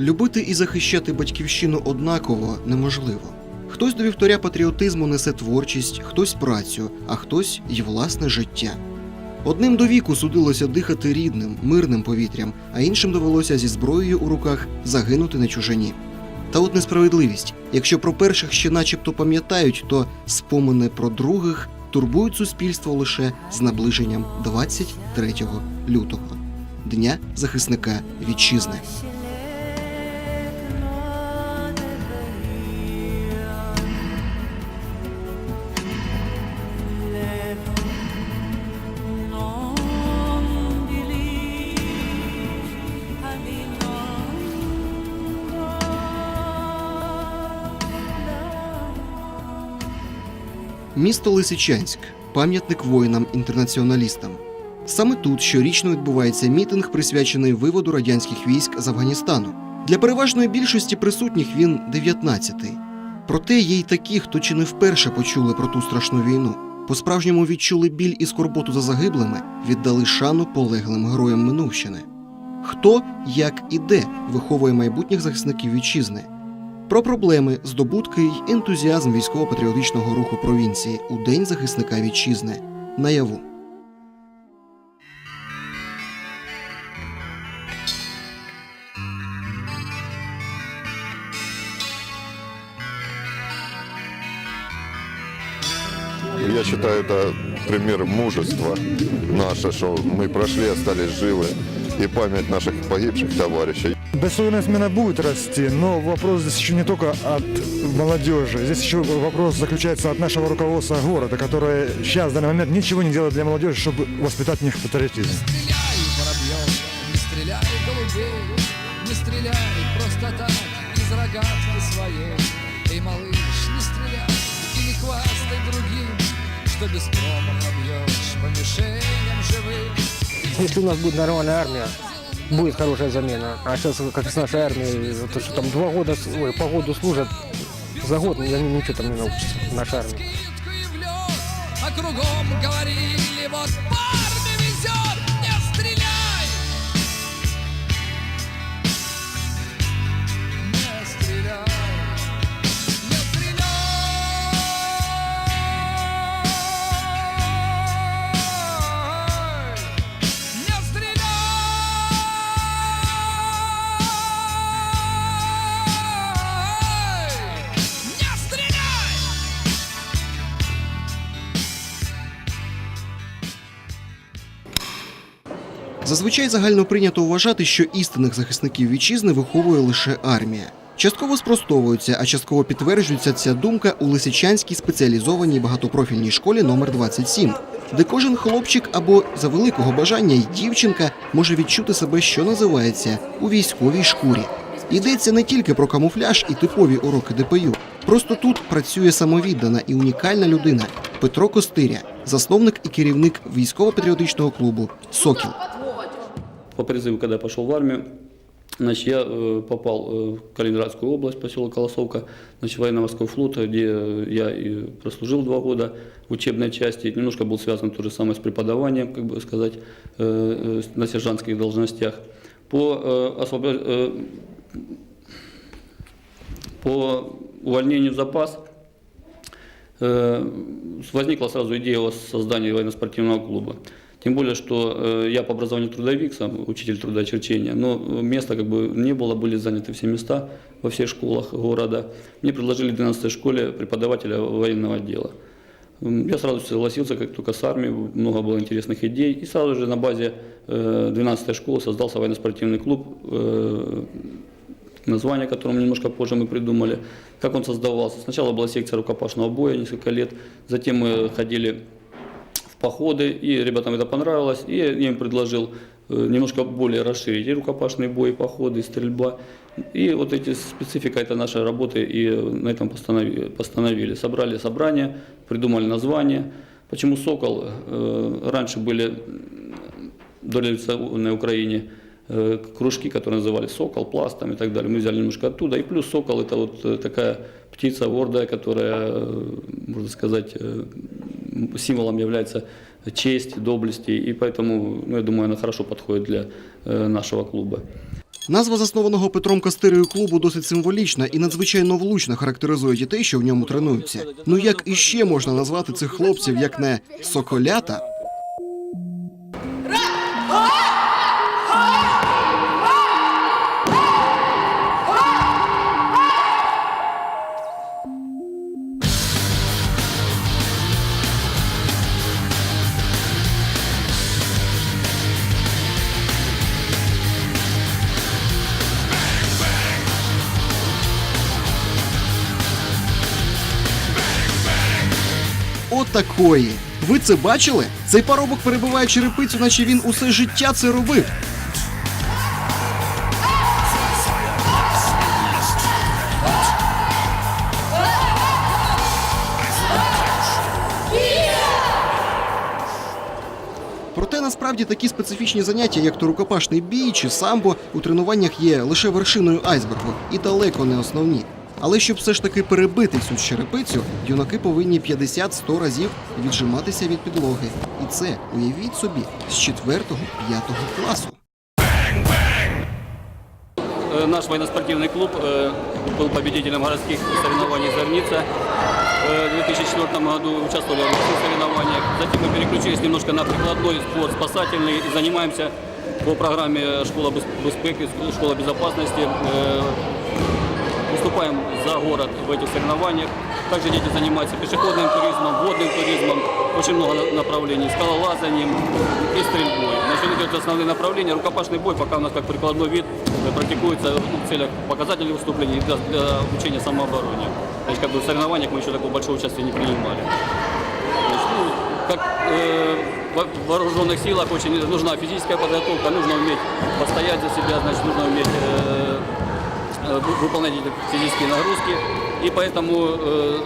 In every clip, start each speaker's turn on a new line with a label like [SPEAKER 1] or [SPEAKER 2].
[SPEAKER 1] Любити і захищати батьківщину однаково неможливо. Хтось до вівторя патріотизму несе творчість, хтось працю, а хтось й власне життя. Одним до віку судилося дихати рідним, мирним повітрям, а іншим довелося зі зброєю у руках загинути на чужині. Та от несправедливість. Якщо про перших ще начебто пам'ятають, то спомини про других турбують суспільство лише з наближенням 23 лютого, Дня захисника вітчизни. Місто Лисичанськ пам'ятник воїнам-інтернаціоналістам. Саме тут щорічно відбувається мітинг, присвячений виводу радянських військ з Афганістану. Для переважної більшості присутніх він 19-й. Проте є й такі, хто чи не вперше почули про ту страшну війну. По-справжньому відчули біль і скорботу за загиблими, віддали шану полеглим героям Минувщини. Хто, як і де виховує майбутніх захисників вітчизни, про проблеми, здобутки й ентузіазм військово-патріотичного руху провінції у День захисника вітчизни наяву.
[SPEAKER 2] Я считаю, это пример мужества наше, что мы прошли, остались живы. И память наших погибших товарищей.
[SPEAKER 3] Достойная смена будет расти, но вопрос здесь еще не только от молодежи. Здесь еще вопрос заключается от нашего руководства города, которое сейчас, в данный момент, ничего не делает для молодежи, чтобы воспитать в них патриотизм.
[SPEAKER 4] стреляй, воробьев, не стреляй, голубей, не стреляй просто так из рогатки своей. Эй, малыш, не стреляй и не хвастай другим, что без промаха бьешь по мишеням живым.
[SPEAKER 5] Если у нас будет нормальная армия, будет хорошая замена. А сейчас, как с нашей армией, то, что там два года, ой, по году служат, за год они ничего там не научусь, наша армия.
[SPEAKER 4] А кругом говорили, вот
[SPEAKER 1] Зазвичай загально прийнято вважати, що істинних захисників вітчизни виховує лише армія. Частково спростовується, а частково підтверджується ця думка у Лисичанській спеціалізованій багатопрофільній школі номер 27 де кожен хлопчик або за великого бажання й дівчинка може відчути себе, що називається, у військовій шкурі. Йдеться не тільки про камуфляж і типові уроки ДПЮ. Просто тут працює самовіддана і унікальна людина Петро Костиря, засновник і керівник військово-патріотичного клубу Сокіл.
[SPEAKER 6] По призыву, когда я пошел в армию, значит, я э, попал э, в Калининградскую область, поселок Колосовка, значит, военно-морской флот, где э, я и прослужил два года в учебной части. Немножко был связан то же самое с преподаванием, как бы сказать, на сержантских должностях. По, освобо- э, по увольнению в запас возникла сразу идея о создании военно-спортивного клуба. Тем более, что э, я по образованию трудовик, сам учитель трудоочерчения, но э, места как бы не было, были заняты все места во всех школах города. Мне предложили в 12 школе преподавателя военного отдела. Я сразу согласился, как только с армией, много было интересных идей. И сразу же на базе э, 12 школы создался военно-спортивный клуб, э, название которому немножко позже мы придумали. Как он создавался? Сначала была секция рукопашного боя несколько лет, затем мы ходили походы, и ребятам это понравилось, и я им предложил э, немножко более расширить и рукопашный бой, и походы, и стрельба. И вот эти специфика это нашей работы, и на этом постановили. постановили. Собрали собрание, придумали название. Почему «Сокол»? Э, Раньше были м, дореволюционной Украине э, кружки, которые называли «Сокол», «Пластом» и так далее. Мы взяли немножко оттуда. И плюс «Сокол» это вот э, такая птица гордая, которая, э, можно сказать, э, символом является честь, доблесть, И поэтому, ну, я думаю, она хорошо подходит для э, нашего клуба.
[SPEAKER 1] Назва заснованого Петром Кастирою клубу досить символічна і надзвичайно влучно характеризує дітей, що в ньому тренуються. Ну як іще можна назвати цих хлопців, як не соколята? Отакої. Ви це бачили? Цей парубок перебиває черепицю, наче він усе життя це робив. Проте насправді такі специфічні заняття, як то рукопашний бій чи самбо, у тренуваннях є лише вершиною айсбергу і далеко не основні. Але щоб все ж таки перебити цю черепицю, юнаки повинні 50-100 разів віджиматися від підлоги. І це уявіть собі з 4-5 класу.
[SPEAKER 6] Э, Наш военно-спортивный клуб э, был победителем городских соревнований «Зорница». Э, В 2004 году участвовали в этих соревнованиях. Затем мы переключились немножко на прикладной спорт спасательный и занимаемся по программе «Школа без- безпеки», «Школа безопасности». Выступаем за город в этих соревнованиях. Также дети занимаются пешеходным туризмом, водным туризмом, очень много на- направлений, скалолазанием и стрельбой. Значит, идет основные направления. Рукопашный бой пока у нас как прикладной вид э, практикуется в целях показательных выступлений для, для обучения самообороне. То есть как бы в соревнованиях мы еще такого большого участия не принимали. Значит, ну, как э, в вооруженных силах очень нужна физическая подготовка, нужно уметь постоять за себя, значит, нужно уметь э, выполнять эти физические нагрузки. И поэтому э,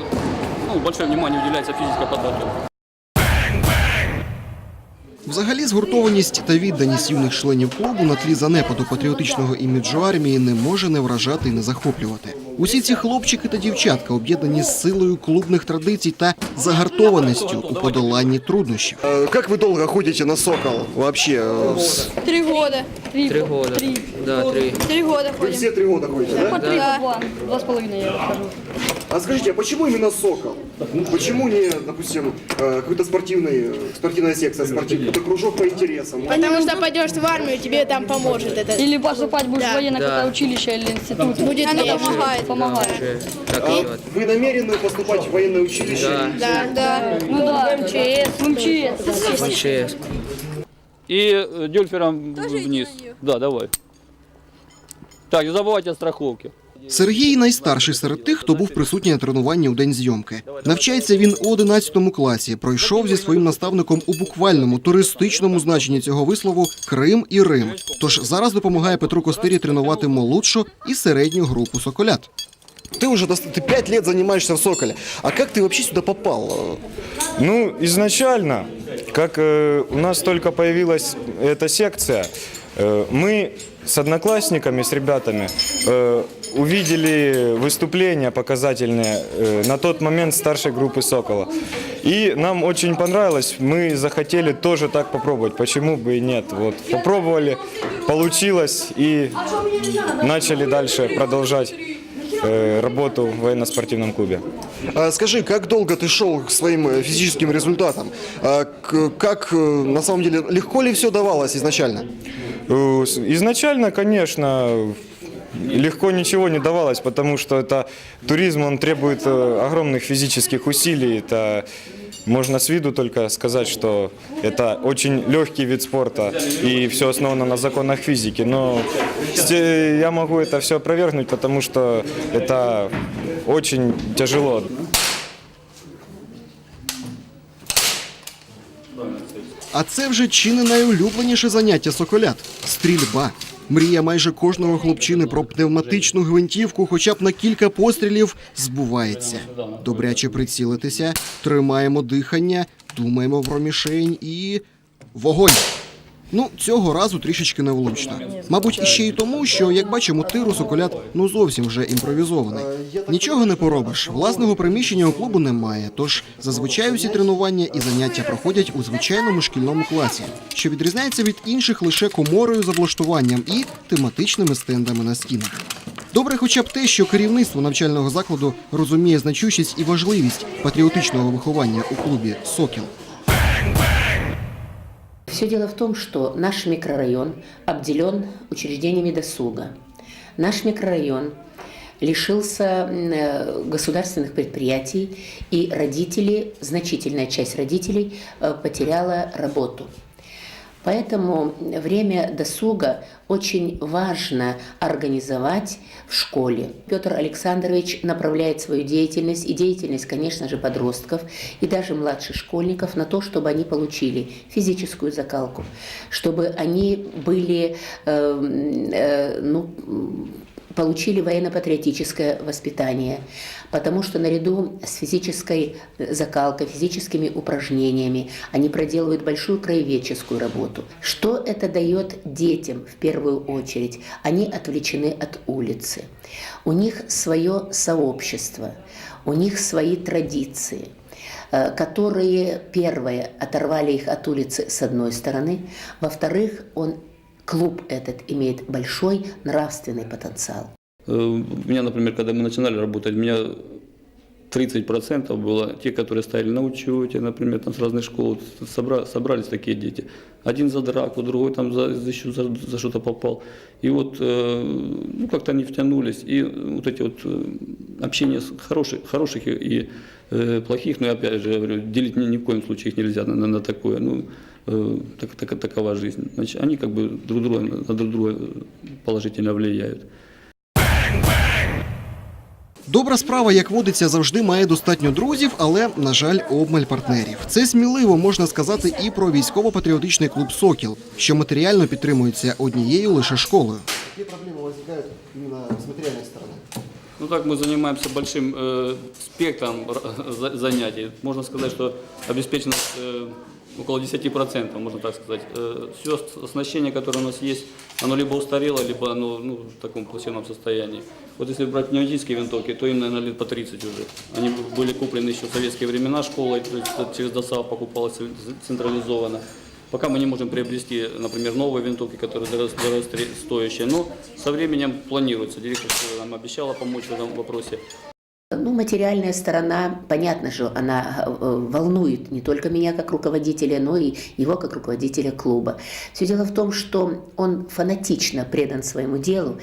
[SPEAKER 6] ну, большое внимание уделяется физической подготовке.
[SPEAKER 1] Взагалі, згуртованість та відданість юних членів клубу на тлі занепаду патріотичного іміджу армії не може не вражати і не захоплювати. Усі ці хлопчики та дівчатка об'єднані з силою клубних традицій та загартованістю у подоланні труднощів. Як ви довго ходите на сокол? Вообще,
[SPEAKER 7] Три года.
[SPEAKER 8] Три года. Да, три.
[SPEAKER 7] Три года ходим.
[SPEAKER 1] всі три роки ходите, да?
[SPEAKER 7] Три, по два.
[SPEAKER 9] Два с половиной я хожу.
[SPEAKER 1] А скажите, а почему именно Сокол? Почему не, допустим, э, какой-то спортивный, э, спортивная секция, спортивный, какой-то кружок по интересам?
[SPEAKER 7] Потому что пойдешь в армию, тебе там поможет это.
[SPEAKER 9] Или поступать будешь
[SPEAKER 7] Да.
[SPEAKER 9] в военное
[SPEAKER 8] Да.
[SPEAKER 9] училище или институт.
[SPEAKER 7] Будет
[SPEAKER 9] Она
[SPEAKER 7] легче.
[SPEAKER 9] помогает. Помогает.
[SPEAKER 8] Так
[SPEAKER 1] А вы намерены поступать в военное училище?
[SPEAKER 8] Да.
[SPEAKER 7] Да, да.
[SPEAKER 9] Ну да, МЧС. В МЧС.
[SPEAKER 8] МЧС.
[SPEAKER 6] И э, дюльфером вниз. Да, давай. Так, не забывайте о страховке.
[SPEAKER 1] Сергій найстарший серед тих, хто був присутній на тренуванні у день зйомки. Навчається він у 11 класі. Пройшов зі своїм наставником у буквальному туристичному значенні цього вислову Крим і Рим. Тож зараз допомагає Петру Костирі тренувати молодшу і середню групу соколят. Ты уже ты пять лет занимаешься в Соколе. А как ты вообще сюда попал?
[SPEAKER 10] Ну, изначально, как э, у нас только появилась эта секция, э, мы с одноклассниками, с ребятами, э, увидели выступления показательные э, на тот момент старшей группы «Сокола». И нам очень понравилось, мы захотели тоже так попробовать, почему бы и нет. Вот, попробовали, получилось и начали дальше продолжать э, работу в военно-спортивном клубе.
[SPEAKER 1] А Скажи, как долго ты шел к своим э, физическим результатам? А Как на самом деле легко ли все давалось изначально?
[SPEAKER 10] Изначально, конечно, легко ничего не давалось, потому что это туризм, он требует э, огромных физических усилий. Это можно с виду только сказать, что это очень легкий вид спорта и все основано на законах физики. Но сте- я могу это все опровергнуть, потому что это очень тяжело.
[SPEAKER 1] А це вже чи не найулюбленіше заняття соколят стрільба. Мрія майже кожного хлопчини про пневматичну гвинтівку, хоча б на кілька пострілів, збувається. Добряче прицілитися, тримаємо дихання, думаємо про мішень і вогонь. Ну, цього разу трішечки невлучно. Мабуть, іще й тому, що, як бачимо, тир у Соколят ну зовсім вже імпровізований. Нічого не поробиш. Власного приміщення у клубу немає. Тож зазвичай усі тренування і заняття проходять у звичайному шкільному класі, що відрізняється від інших лише коморою з облаштуванням і тематичними стендами на стінах. Добре, хоча б те, що керівництво навчального закладу розуміє значущість і важливість патріотичного виховання у клубі Сокіл.
[SPEAKER 11] Все дело в том, что наш микрорайон обделен учреждениями досуга. Наш микрорайон лишился м, э, государственных предприятий, и родители, значительная часть родителей э, потеряла работу. Поэтому время досуга очень важно организовать в школе. Петр Александрович направляет свою деятельность и деятельность, конечно же, подростков и даже младших школьников на то, чтобы они получили физическую закалку, чтобы они были, э, э, ну, получили военно-патриотическое воспитание, потому что наряду с физической закалкой, физическими упражнениями они проделывают большую краеведческую работу. Что это дает детям в первую очередь? Они отвлечены от улицы. У них свое сообщество, у них свои традиции э, которые, первое, оторвали их от улицы с одной стороны, во-вторых, он, клуб этот имеет большой нравственный потенциал.
[SPEAKER 6] Э, У меня, например, когда мы начинали работать, у меня 30% было те, которые стояли на учете, например, там с разных школ, собра- собрались такие дети. Один за драку, другой там за, еще за, за что-то попал. И вот, э, ну, как-то они втянулись. И вот эти вот э, общения с хороших, хороших и, э, плохих, но я опять же говорю, делить ни, ни в коем случае их нельзя на, на- на такое. Ну, так, так- такова жизнь. Значит, они как бы друг друга, на друг друга положительно влияют.
[SPEAKER 1] Добра справа, як водиться, завжди має достатньо друзів, але, на жаль, обмаль партнерів. Це сміливо можна сказати і про військово-патріотичний клуб Сокіл, що матеріально підтримується однією лише школою. Які проблеми виникають іменно з матеріальної сторони?
[SPEAKER 6] Ну так мы занимаемся большим э, спектром р- за- занятий. Можно сказать, что обеспеченность э, около 10%, можно так сказать. все оснащение, которое у нас есть, оно либо устарело, либо оно ну, в таком плачевном состоянии. Вот если брать пневматические винтовки, то им, наверное, лет по 30 уже. Они были куплены еще в советские времена школой, то есть это через ДОСАВ покупалось централизованно. Пока мы не можем приобрести, например, новые винтовки, которые дорос- дорогостоящие, но со временем планируется. Директор школы нам обещала помочь в этом вопросе.
[SPEAKER 11] Ну, материальная сторона, понятно же, она э, волнует не только меня как руководителя, но и его как руководителя клуба. Все дело в том, что он фанатично предан своему делу,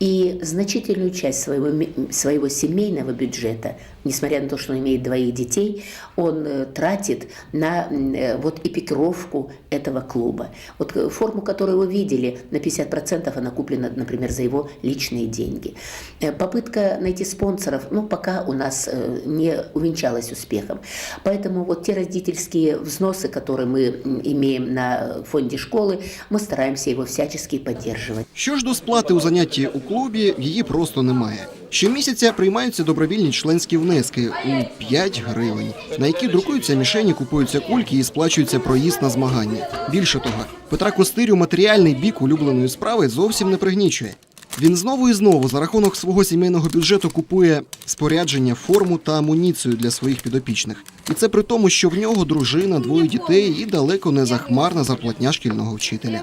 [SPEAKER 11] и значительную часть своего, своего семейного бюджета, несмотря на то, что он имеет двоих детей, он э, тратит на э, вот эпикировку этого клуба. Вот э, форму, которую вы видели, на 50% она куплена, например, за его личные деньги. Попытка найти спонсоров, ну, пока у нас не увенчалась успехом. Поэтому вот те родительские взносы, которые мы имеем на фонде школы, мы стараемся его всячески поддерживать.
[SPEAKER 1] Що ж до у занятті у клубі, її просто немає. Щомісяця приймаються добровільні членські внески у 5 гривень, на які друкуються мішені, купуються кульки і сплачується проїзд на змагання. Більше того, Петра Костирю матеріальний бік улюбленої справи зовсім не пригнічує. Він знову і знову за рахунок свого сімейного бюджету купує спорядження, форму та амуніцію для своїх підопічних. І це при тому, що в нього дружина, двоє дітей і далеко не захмарна зарплатня шкільного вчителя.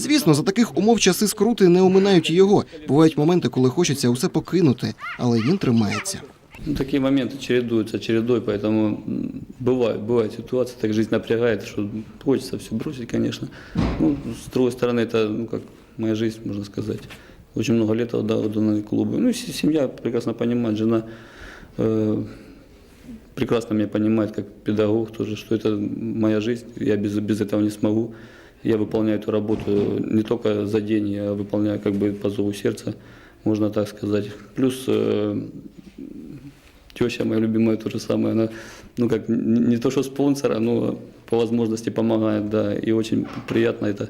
[SPEAKER 1] Звісно, за таких умов часи скрути не оминають і його. Бувають моменти, коли хочеться усе покинути, але він тримається.
[SPEAKER 6] Ну, такие моменты чередуются чередой, поэтому м, бывают, бывают ситуации, так жизнь напрягает, что хочется все бросить, конечно. Ну, с другой стороны, это ну, как моя жизнь, можно сказать. Очень много лет отдал отдано клубу. Ну, и се- семья прекрасно понимает, жена э, прекрасно меня понимает, как педагог тоже, что это моя жизнь, я без, без этого не смогу. Я выполняю эту работу не только за день, я выполняю как бы по зову сердца, можно так сказать. Плюс э, теща моя любимая то же самое, она, ну как, не, то что спонсора, но по возможности помогает, да, и очень приятно это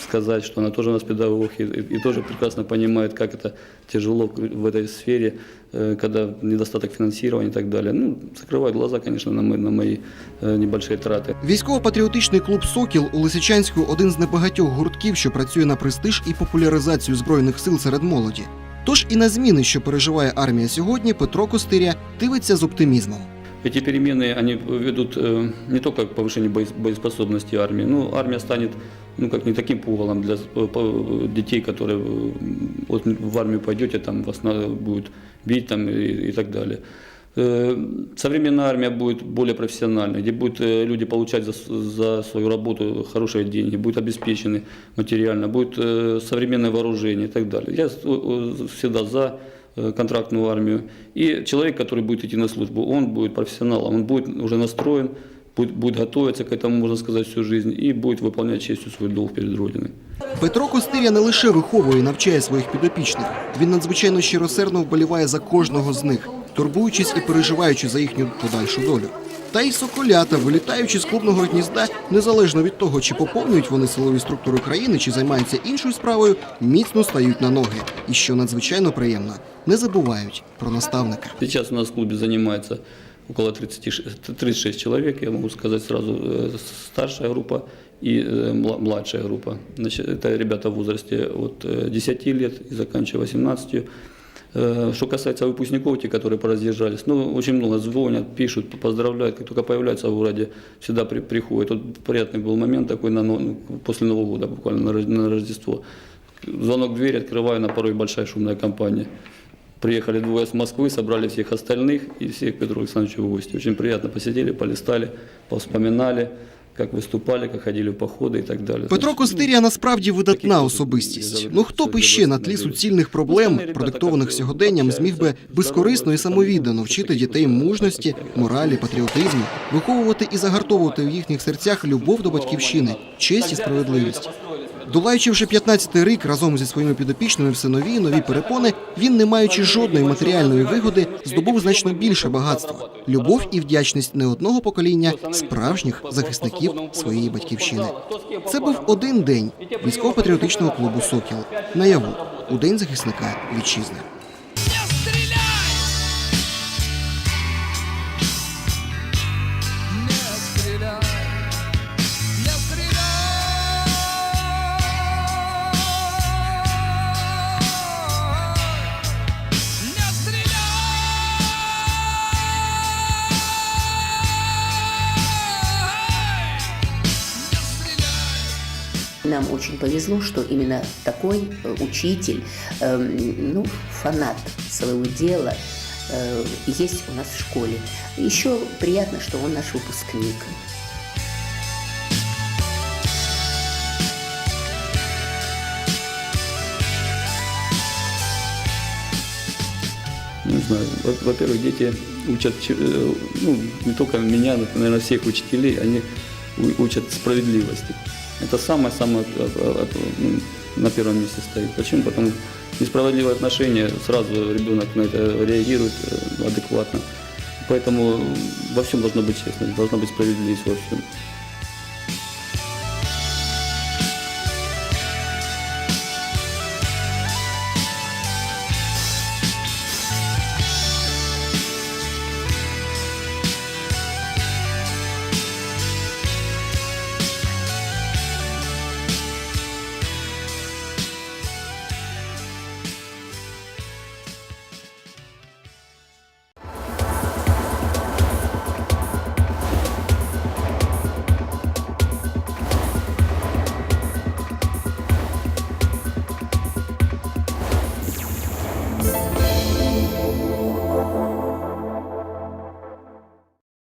[SPEAKER 6] сказать, что она тоже у нас педагог и, и- и тоже прекрасно понимает, как это тяжело в этой сфере, э, когда недостаток финансирования и так далее. Ну, закрывают глаза, конечно, на мои, на мои э, небольшие траты.
[SPEAKER 1] Військово-патріотичний клуб Сокіл у Лисичанську один з небагатьох гуртків, що працює на престиж і популяризацію збройних сил серед молоді. Тож і на зміни, що переживає армія сьогодні, Петро Костиря дивиться з оптимізмом.
[SPEAKER 6] Эти перемены, они ведут э, не только к повышению боес- боеспособности армии, но армия станет ну, как не таким пугалом для э, по- детей, которые э, вот в армию пойдете, там вас надо будет бить там, и, и так далее. Э, Современная армия будет более профессиональной, где будут э, люди получать за, за свою работу хорошие деньги, будут обеспечены материально, будет э, современное вооружение и так далее. Я э, всегда за э, контрактную армию. И человек, который будет идти на службу, он будет профессионалом, он будет уже настроен, будет, будет готовиться к этому, можно сказать, всю жизнь, и будет выполнять честью свой долг перед Родиной.
[SPEAKER 1] Петро Костиря не лише виховує і навчає своїх підопічних. Він надзвичайно щиросердно вболіває за кожного з них, турбуючись і переживаючи за їхню подальшу долю. Та й соколята, вилітаючи з клубного гнізда, незалежно від того, чи поповнюють вони силові структури країни, чи займаються іншою справою, міцно стають на ноги. І що надзвичайно приємно, не забувають про наставника.
[SPEAKER 6] Сейчас у нас в клубе занимается около 36, 36 человек, я могу сказать сразу, э, старшая группа и э, мла- младшая группа. Значит, это ребята в возрасте от э, 10 лет и заканчивая 18. Э, Что касается выпускников, те, которые поразъезжались, ну, очень много звонят, пишут, поздравляют, как только появляются в городе, всегда при, приходят. Вот приятный был момент такой на, но- ну, после Нового года, буквально на, Рож- на Рождество. Звонок в дверь, открываю, на порой большая шумная компания. Приехали двое с Москвы, собрали всех остальных и всех к Петру Александровичу в гости. Очень приятно посидели, полистали, повспоминали, как выступали, как ходили в походы и так далее.
[SPEAKER 1] Петро
[SPEAKER 6] Значит,
[SPEAKER 1] Костирія насправді видатна особистість. Ну хто б іще на тлі суцільних проблем, продиктованих сьогоденням, зміг би безкорисно і самовіддано вчити дітей мужності, моралі, патріотизму, виховувати і загартовувати в їхніх серцях любов до батьківщини, честь і справедливість. Долаючи вже 15-й рік разом зі своїми підопічними все нові і нові перепони, він, не маючи жодної матеріальної вигоди, здобув значно більше багатства, любов і вдячність не одного покоління справжніх захисників своєї батьківщини. Це був один день військово-патріотичного клубу Сокіл наяву у день захисника вітчизни.
[SPEAKER 11] Очень повезло, что именно такой э, учитель, эм, ну, фанат своего дела э, есть у нас в школе. Еще приятно, что он наш выпускник.
[SPEAKER 6] Не знаю. Во- Во-первых, дети учат, э, ну, не только меня, но, наверное, всех учителей, они учат справедливости. Это самое-самое э, э, ну, на первом месте стоит. Почему? Потому что несправедливое отношение, сразу ребенок на это реагирует э, адекватно. Поэтому во всем должна быть честность, должна быть справедливость во всем.